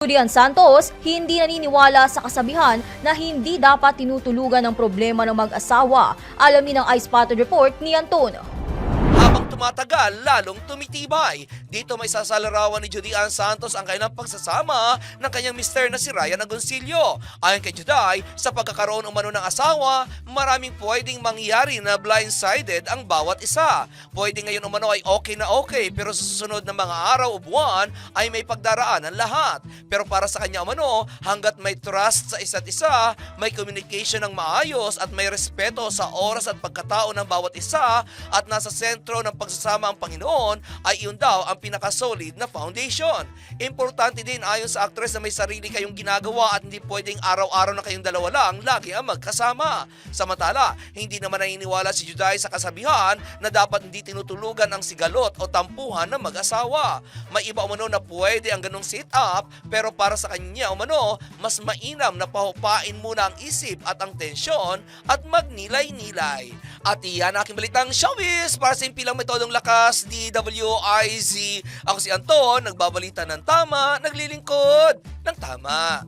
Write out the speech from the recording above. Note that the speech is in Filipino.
Julian Santos, hindi naniniwala sa kasabihan na hindi dapat tinutulugan ang problema ng mag-asawa. Alamin ang iSpotted report ni Anton. Habang tumatagal, lalong tumitibay. Dito may sasalarawan ni Judy Santos ang kanilang pagsasama ng kanyang mister na si Ryan Agoncillo. Ayon kay Juday, sa pagkakaroon umano ng asawa, maraming pwedeng mangyari na blindsided ang bawat isa. Pwede ngayon umano ay okay na okay pero sa susunod na mga araw o buwan ay may pagdaraan ang lahat. Pero para sa kanya umano, hanggat may trust sa isa't isa, may communication ng maayos at may respeto sa oras at pagkatao ng bawat isa at nasa sentro ng pagsasama ang Panginoon ay iyon daw ang pinaka-solid na foundation. Importante din ayon sa actress na may sarili kayong ginagawa at hindi pwedeng araw-araw na kayong dalawa lang lagi ang magkasama. Samantala, hindi naman naniniwala si Juday sa kasabihan na dapat hindi tinutulugan ang sigalot o tampuhan ng mag-asawa. May iba umano na pwede ang ganong sit-up pero para sa kanya umano, mas mainam na pahupain muna ang isip at ang tensyon at magnilay-nilay. At iyan aking balitang showbiz para sa impilang metodong lakas DWIZ. Ako si Anton, nagbabalita ng tama, naglilingkod ng tama.